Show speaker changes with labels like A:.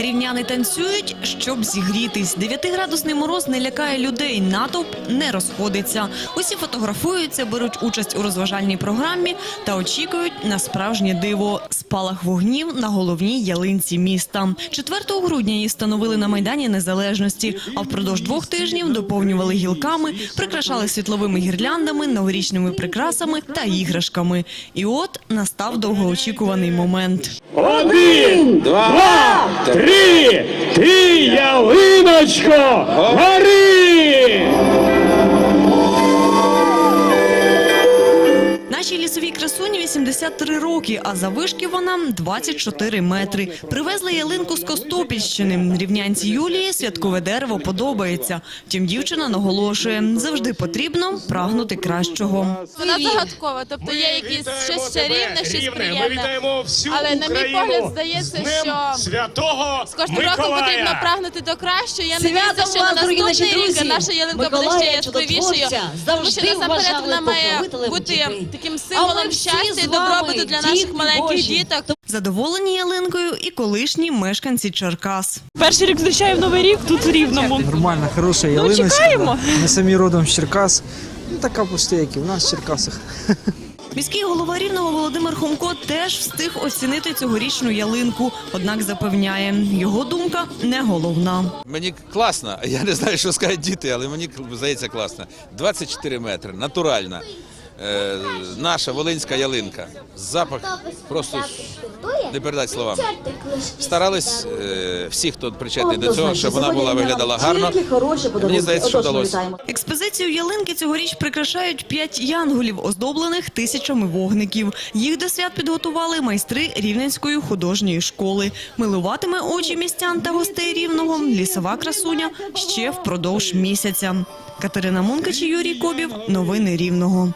A: Рівняни танцюють, щоб зігрітись. Дев'ятиградусний мороз не лякає людей. Натовп не розходиться. Усі фотографуються, беруть участь у розважальній програмі та очікують на справжнє диво спалах вогнів на головній ялинці міста. 4 грудня її встановили на майдані Незалежності, а впродовж двох тижнів доповнювали гілками, прикрашали світловими гірляндами, новорічними прикрасами та іграшками. І от настав довгоочікуваний момент.
B: Один, два, три, ти ялиночко, гори!
A: лісові лісовій красуні 83 роки, а завишки вона 24 метри. Привезли ялинку з Костопільщини. Рівнянці Юлії святкове дерево подобається. Втім, дівчина наголошує, завжди потрібно прагнути кращого.
C: Вона загадкова, тобто є якісь щось чарівне, щось приємне. Але, на мій погляд, здається, що
B: святого
C: З кожним роком потрібно прагнути до кращого. Я надіюся, що на наступний рік наша ялинка буде ще яскравішою. Тому що насамперед вона має бути таким символом щастя і добробуту для наших маленьких
D: Божі.
C: діток.
A: Задоволені ялинкою і колишні мешканці Черкас.
E: Перший рік зустрічаю в Новий рік тут в Рівному.
F: Нормальна, хороша ялиночка.
E: чекаємо.
F: Ми самі родом з Черкас. Ну, така пусти, як і в нас в Черкасах.
A: Міський голова Рівного Володимир Хомко теж встиг оцінити цьогорічну ялинку. Однак запевняє, його думка не головна.
G: Мені класно, я не знаю, що скажуть діти, але мені здається класно. 24 метри, натуральна. Е, наша волинська ялинка. Запах просто не передати словами. Старались е, всі, хто причетний до цього, щоб вона була виглядала гарно. Мені здається, що вдалося.
A: Експозицію ялинки цьогоріч прикрашають п'ять янголів, оздоблених тисячами вогників. Їх до свят підготували майстри Рівненської художньої школи. Милуватиме очі містян та гостей Рівного лісова красуня ще впродовж місяця. Катерина Мункач і Юрій Кобів. Новини Рівного.